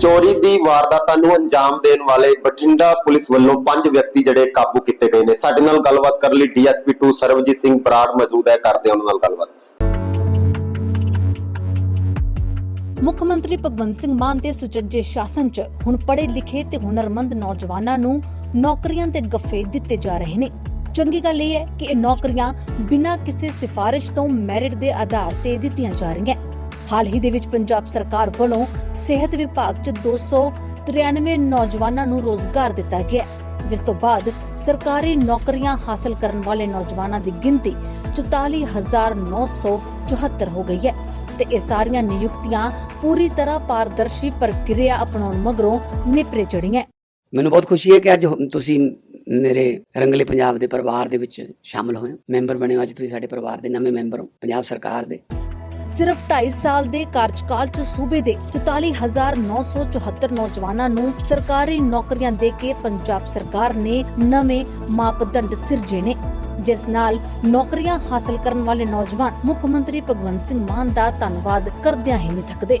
ਚੋਰੀ ਦੀ ਵਾਰਦਾਤਾਂ ਨੂੰ ਅੰਜਾਮ ਦੇਣ ਵਾਲੇ ਬਠਿੰਡਾ ਪੁਲਿਸ ਵੱਲੋਂ ਪੰਜ ਵਿਅਕਤੀ ਜਿਹੜੇ ਕਾਬੂ ਕੀਤੇ ਗਏ ਨੇ। ਸਾਡੇ ਨਾਲ ਗੱਲਬਾਤ ਕਰਨ ਲਈ ਡੀਐਸਪੀ 2 ਸਰਵਜੀਤ ਸਿੰਘ ਬਰਾੜ ਮੌਜੂਦ ਹੈ। ਕਰਦੇ ਉਹਨਾਂ ਨਾਲ ਗੱਲਬਾਤ। ਮੁੱਖ ਮੰਤਰੀ ਭਗਵੰਤ ਸਿੰਘ ਮਾਨ ਦੇ ਸੁਚੱਜੇ ਸ਼ਾਸਨ 'ਚ ਹੁਣ ਪੜ੍ਹੇ ਲਿਖੇ ਤੇ ਹੁਨਰਮੰਦ ਨੌਜਵਾਨਾਂ ਨੂੰ ਨੌਕਰੀਆਂ ਤੇ ਗੱਫੇ ਦਿੱਤੇ ਜਾ ਰਹੇ ਨੇ। ਚੰਗੀ ਗੱਲ ਇਹ ਹੈ ਕਿ ਇਹ ਨੌਕਰੀਆਂ ਬਿਨਾਂ ਕਿਸੇ ਸਿਫਾਰਿਸ਼ ਤੋਂ ਮੈਰਿਟ ਦੇ ਆਧਾਰ ਤੇ ਦਿੱਤੀਆਂ ਜਾ ਰਹੀਆਂ। ਹਾਲ ਹੀ ਦੇ ਵਿੱਚ ਪੰਜਾਬ ਸਰਕਾਰ ਵੱਲੋਂ ਸਿਹਤ ਵਿਭਾਗ 'ਚ 293 ਨੌਜਵਾਨਾਂ ਨੂੰ ਰੋਜ਼ਗਾਰ ਦਿੱਤਾ ਗਿਆ ਜਿਸ ਤੋਂ ਬਾਅਦ ਸਰਕਾਰੀ ਨੌਕਰੀਆਂ ਹਾਸਲ ਕਰਨ ਵਾਲੇ ਨੌਜਵਾਨਾਂ ਦੀ ਗਿਣਤੀ 44974 ਹੋ ਗਈ ਹੈ। ਤੇ ਇਹ ਸਾਰੀਆਂ ਨਿਯੁਕਤੀਆਂ ਪੂਰੀ ਤਰ੍ਹਾਂ ਪਾਰਦਰਸ਼ੀ ਪ੍ਰਕਿਰਿਆ ਅਪਣਾਉਣ ਮਗਰੋਂ ਨਿਪਰੇ ਚੜੀਆਂ ਮੈਨੂੰ ਬਹੁਤ ਖੁਸ਼ੀ ਹੈ ਕਿ ਅੱਜ ਤੁਸੀਂ ਮੇਰੇ ਰੰਗਲੇ ਪੰਜਾਬ ਦੇ ਪਰਿਵਾਰ ਦੇ ਵਿੱਚ ਸ਼ਾਮਲ ਹੋਏ ਮੈਂਬਰ ਬਣੇ ਹੋ ਅੱਜ ਤੁਸੀਂ ਸਾਡੇ ਪਰਿਵਾਰ ਦੇ ਨਵੇਂ ਮੈਂਬਰ ਹੋ ਪੰਜਾਬ ਸਰਕਾਰ ਦੇ। ਸਿਰਫ 2.5 ਸਾਲ ਦੇ ਕਾਰਜਕਾਲ 'ਚ ਸੂਬੇ ਦੇ 44974 ਨੌਜਵਾਨਾਂ ਨੂੰ ਸਰਕਾਰੀ ਨੌਕਰੀਆਂ ਦੇ ਕੇ ਪੰਜਾਬ ਸਰਕਾਰ ਨੇ ਨਵੇਂ ਮਾਪਦੰਡ ਸਿਰਜੇ ਨੇ। ਜਿਸ ਨਾਲ ਨੌਕਰੀਆਂ ਹਾਸਲ ਕਰਨ ਵਾਲੇ ਨੌਜਵਾਨ ਮੁੱਖ ਮੰਤਰੀ ਭਗਵੰਤ ਸਿੰਘ ਮਾਨ ਦਾ ਧੰਨਵਾਦ ਕਰਦਿਆਂ ਹੀ ਨਹੀਂ ਥੱਕਦੇ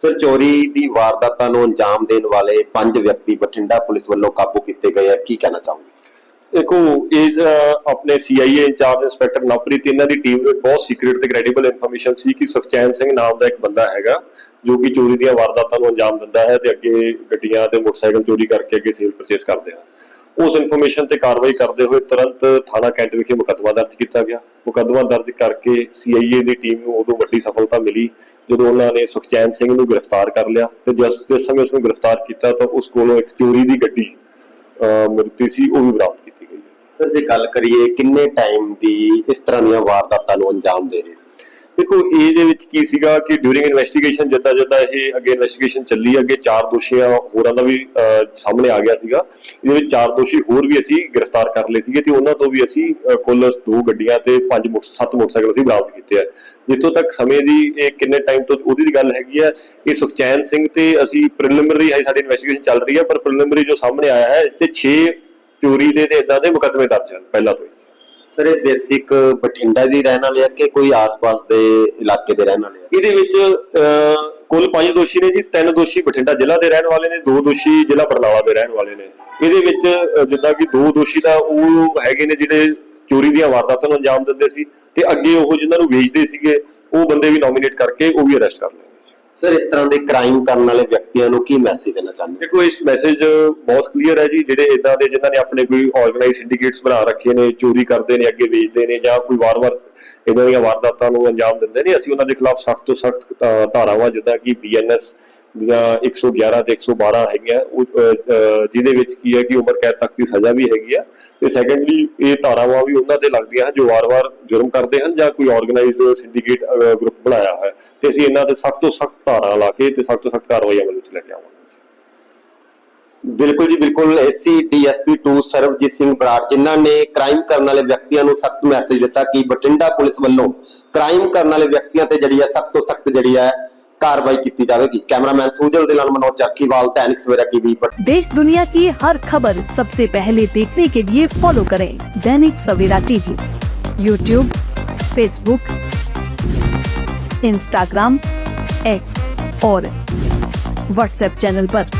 ਸਰ, ਚੋਰੀ ਦੀ ਵਾਰਦਾਤਾਂ ਨੂੰ ਅੰਜਾਮ ਦੇਣ ਵਾਲੇ ਪੰਜ ਵਿਅਕਤੀ ਬਠਿੰਡਾ ਪੁਲਿਸ ਵੱਲੋਂ ਕਾਬੂ ਕੀਤੇ ਗਏ ਆ। ਕੀ ਕਹਿਣਾ ਚਾਹੋਗੇ? ਦੇਖੋ ਇਸ ਆਪਣੇ ਸੀਆਈਏ ਇੰਚਾਰਜ ਇੰਸਪੈਕਟਰ ਨਵਪ੍ਰੀਤ, ਇਹਨਾਂ ਦੀ ਟੀਮ ਨੂੰ ਬਹੁਤ ਸੀਕ੍ਰੀਟ ਤੇ ਕ੍ਰੈਡੀਬਲ ਇਨਫੋਰਮੇਸ਼ਨ ਸੀ ਕਿ ਸੁਖਚੈਨ ਸਿੰਘ ਨਾਮ ਦਾ ਇੱਕ ਬੰਦਾ ਹੈਗਾ, ਜੋ ਕਿ ਚੋਰੀ ਦੀਆਂ ਵਾਰਦਾਤਾਂ ਨੂੰ ਅੰਜਾਮ ਦਿੰਦਾ ਹੈ ਤੇ ਅੱਗੇ ਗੱਡੀਆਂ ਤੇ ਮੋਟਰਸਾਈਕਲ ਚੋਰੀ ਕਰਕੇ ਅੱਗੇ ਸੇਲ ਪਰਚੇਸ ਕਰਦੇ ਹਨ ਉਸ ਇਨਫੋਰਮੇਸ਼ਨ ਤੇ ਕਾਰਵਾਈ ਕਰਦੇ ਹੋਏ ਤੁਰੰਤ ਥਾਣਾ ਕੈਂਟ ਵਿਖੇ ਮੁਕੱਦਮਾ ਦਰਜ ਕੀਤਾ ਗਿਆ। ਮੁਕੱਦਮਾ ਦਰਜ ਕਰਕੇ ਸੀਆਈਏ ਦੀ ਟੀਮ ਨੂੰ ਉਦੋਂ ਵੱਡੀ ਸਫਲਤਾ ਮਿਲੀ, ਜਦੋਂ ਉਹਨਾਂ ਨੇ ਸੁਖਚੈਨ ਸਿੰਘ ਨੂੰ ਗ੍ਰਿਫਤਾਰ ਕਰ ਲਿਆ ਤੇ ਜਿਸ ਜਿਸ ਸਮੇਂ ਉਸ ਨੂੰ ਗ੍ਰਿਫਤਾਰ ਕੀਤਾ ਤਾਂ ਉਸ ਕੋਲੋਂ ਇੱਕ ਚੋਰੀ ਦੀ ਗੱਡੀ ਮਿਲਤੀ ਸੀ, ਉਹ ਵੀ ਬਰਾਮਦ ਕੀਤੀ ਗਈ ਸਰ, ਜੇ ਗੱਲ ਕਰੀਏ ਕਿੰਨੇ ਟਾਈਮ ਦੀ ਇਸ ਤਰ੍ਹਾਂ ਦੀਆਂ ਵਾਰਦਾਤਾਂ ਨੂੰ ਅੰਜਾਮ ਦੇ ਰਹੇ ਸੀ? ਦੇਖੋ ਇਹਦੇ ਵਿੱਚ ਕੀ ਸੀਗਾ ਕਿ ਡਿਊਰਿੰਗ ਇਨਵੈਸਟੀਗੇਸ਼ਨ ਜਿੱਦਾਂ ਜਿੱਦਾਂ ਇਹ ਅੱਗੇ ਇਨਵੈਸਟੀਗੇਸ਼ਨ ਚੱਲੀ, ਅੱਗੇ ਚਾਰ ਦੋਸ਼ੀਆਂ ਹੋਰਾਂ ਦਾ ਵੀ ਸਾਹਮਣੇ ਆ ਗਿਆ ਸੀਗਾ। ਇਹਦੇ ਵਿੱਚ ਚਾਰ ਦੋਸ਼ੀ ਹੋਰ ਵੀ ਅਸੀਂ ਗ੍ਰਿਫਤਾਰ ਕਰ ਲਏ ਸੀਗੇ ਤੇ ਉਹਨਾਂ ਤੋਂ ਵੀ ਅਸੀਂ ਕੁੱਲ ਦੋ ਗੱਡੀਆਂ ਤੇ ਪੰਜ ਮੋਟਰ, ਸੱਤ ਮੋਟਰਸਾਈਕਲ ਅਸੀਂ ਬਰਾਮਦ ਕੀਤੇ ਆ। ਜਿੱਥੋਂ ਤੱਕ ਸਮੇਂ ਦੀ ਇਹ ਕਿੰਨੇ ਟਾਈਮ ਤੋਂ ਉਹਦੀ ਦੀ ਗੱਲ ਹੈਗੀ ਆ, ਇਹ ਸੁਖਚੈਨ ਸਿੰਘ ਤੇ ਅਸੀਂ ਪ੍ਰੀਲਿਮਿਨਰੀ ਹੈ ਸਾਡੀ ਇਨਵੈਸਟੀਗੇਸ਼ਨ ਚੱਲ ਰਹੀ ਹੈ ਪਰ ਪ੍ਰੀਲਿਮਿਨਰੀ ਜੋ ਸਾਹਮਣੇ ਆਇਆ ਹੈ, ਇਸ ਤੇ 6 ਚੋਰੀ ਦੇ ਤੇ ਇਦਾਂ ਦੇ ਮੁਕੱਦਮੇ ਦਰਜ ਹਨ ਪਹਿਲਾਂ ਤੋਂ ਹੀ। ਸਰ ਇਹ ਬੇਸਿਕ ਬਠਿੰਡਾ ਦੀ ਰਹਿਣ ਵਾਲੇ ਆ ਕਿ ਕੋਈ ਆਸ-ਪਾਸ ਦੇ ਇਲਾਕੇ ਦੇ ਰਹਿਣ ਵਾਲੇ ਆ? ਇਹਦੇ ਵਿੱਚ ਅਹ, ਕੁੱਲ ਪੰਜ ਦੋਸ਼ੀ ਨੇ ਜੀ ਤਿੰਨ ਦੋਸ਼ੀ ਬਠਿੰਡਾ ਜ਼ਿਲ੍ਹਾ ਦੇ ਰਹਿਣ ਵਾਲੇ ਨੇ ਦੋ ਦੋਸ਼ੀ ਜ਼ਿਲ੍ਹਾ ਬਰਨਾਲਾ ਦੇ ਰਹਿਣ ਵਾਲੇ ਨੇ। ਇਹਦੇ ਵਿੱਚ ਅਹ, ਜਿੱਦਾਂ ਕਿ ਦੋ ਦੋਸ਼ੀ ਤਾਂ ਉਹ ਹੈਗੇ ਨੇ ਜਿਹੜੇ ਚੋਰੀ ਦੀਆਂ ਵਾਰਦਾਤਾਂ ਨੂੰ ਅੰਜਾਮ ਦਿੰਦੇ ਸੀ ਤੇ ਅੱਗੇ ਉਹ ਜਿਨ੍ਹਾਂ ਨੂੰ ਵੇਚਦੇ ਸੀਗੇ ਉਹ ਬੰਦੇ ਵੀ ਨੋਮੀਨੇਟ ਕਰਕੇ ਉਹ ਵੀ ਅਰੈਸਟ ਕਰ ਲਏ। ਸਰ, ਇਸ ਤਰ੍ਹਾਂ ਦੇ ਕ੍ਰਾਈਮ ਕਰਨ ਵਾਲੇ ਵਿਅਕਤੀਆਂ ਨੂੰ ਕੀ ਮੈਸੇਜ ਦੇਣਾ ਚਾਹੁੰਦੇ ਦੇਖੋ, ਇਸ ਮੈਸੇਜ ਬਹੁਤ ਕਲੀਅਰ ਹੈ ਜੀ, ਜਿਹੜੇ ਇਦਾਂ ਦੇ ਜਿਨ੍ਹਾਂ ਨੇ ਆਪਣੇ ਕੋਈ ਆਰਗੇਨਾਈਜ਼ ਸਿੰਡੀਕੇਟਸ ਬਣਾ ਰੱਖੇ ਨੇ, ਚੋਰੀ ਕਰਦੇ ਨੇ, ਅੱਗੇ ਵੇਚਦੇ ਨੇ, ਜਾਂ ਕੋਈ ਵਾਰ-ਵਾਰ ਇਦਾਂ ਦੀਆਂ ਵਾਰਦਾਤਾਂ ਨੂੰ ਅੰਜਾਮ ਦਿੰਦੇ ਨੇ, ਅਸੀਂ ਉਹਨਾਂ ਦੇ ਖਿਲਾਫ ਸਖਤ ਤੋਂ ਸਖਤ ਧਾਰਾਵਾਂ ਜਿੱਦਾਂ ਕਿ ਬੀਐਨਐਸ ਦੀਆਂ 111 ਤੇ 112 ਹੈਗੀਆਂ ਜਿਹਦੇ ਵਿੱਚ ਕੀ ਹੈ ਕਿ ਉਮਰ ਕੈਦ ਤੱਕ ਦੀ ਸਜ਼ਾ ਵੀ ਹੈਗੀ ਆ। ਤੇ ਸੈਕੰਡਲੀ ਇਹ ਧਾਰਾਵਾਂ ਵੀ ਉਹਨਾਂ ਤੇ ਲੱਗਦੀਆਂ ਹਨ ਜੋ ਵਾਰ-ਵਾਰ ਜੁਰਮ ਕਰਦੇ ਹਨ ਜਾਂ ਕੋਈ ਆਰਗੇਨਾਈਜ਼ਡ ਸਿੰਡੀਕੇਟ ਗਰੁੱਪ ਬਣਾਇਆ ਹੈ ਤੇ ਅਸੀਂ ਇਹਨਾਂ ਤੇ ਸਖਤ ਤੋਂ ਸਖਤ ਧਾਰਾ ਲਾ ਕੇ ਤੇ ਸਖਤ ਤੋਂ ਸਖਤ ਕਾਰਵਾਈ ਅਮਲ ਵਿੱਚ ਲੈ ਕੇ ਆਵਾਂਗੇ। ਬਿਲਕੁਲ ਜੀ, ਬਿਲਕੁਲ। ਐਸਸੀ ਡੀਐਸਪੀ 2 ਸਰਵਜੀਤ ਸਿੰਘ ਬਰਾੜ, ਜਿਨ੍ਹਾਂ ਨੇ ਕ੍ਰਾਈਮ ਕਰਨ ਵਾਲੇ ਵਿਅਕਤੀਆਂ ਨੂੰ ਸਖਤ ਮੈਸੇਜ ਦਿੱਤਾ ਕਿ ਬਠਿੰਡਾ ਪੁਲਿਸ ਵੱਲੋਂ ਕ੍ਰਾਈਮ ਕਰਨ ਵਾਲੇ ਵਿਅਕਤੀਆਂ ਤੇ ਜਿਹੜੀ ਹੈ ਸਖਤ ਤੋਂ ਸਖਤ ਜਿਹੜੀ ਹੈ ਕਾਰਵਾਈ ਕੀਤੀ ਜਾਵੇਗੀ ਕੈਮਰਾਮੈਨ ਸੂਜਲ ਦੇ ਨਾਲ ਮਨੋਜ ਚੱਕੀਵਾਲ ਤੈਨਿਕ ਸਵੇਰਾ ਟੀਵੀ देश दुनिया की हर खबर सबसे पहले देखने के लिए फॉलो करें Dainik Savera TV YouTube Facebook Instagram X और व्हाट्सएप चैनल पर।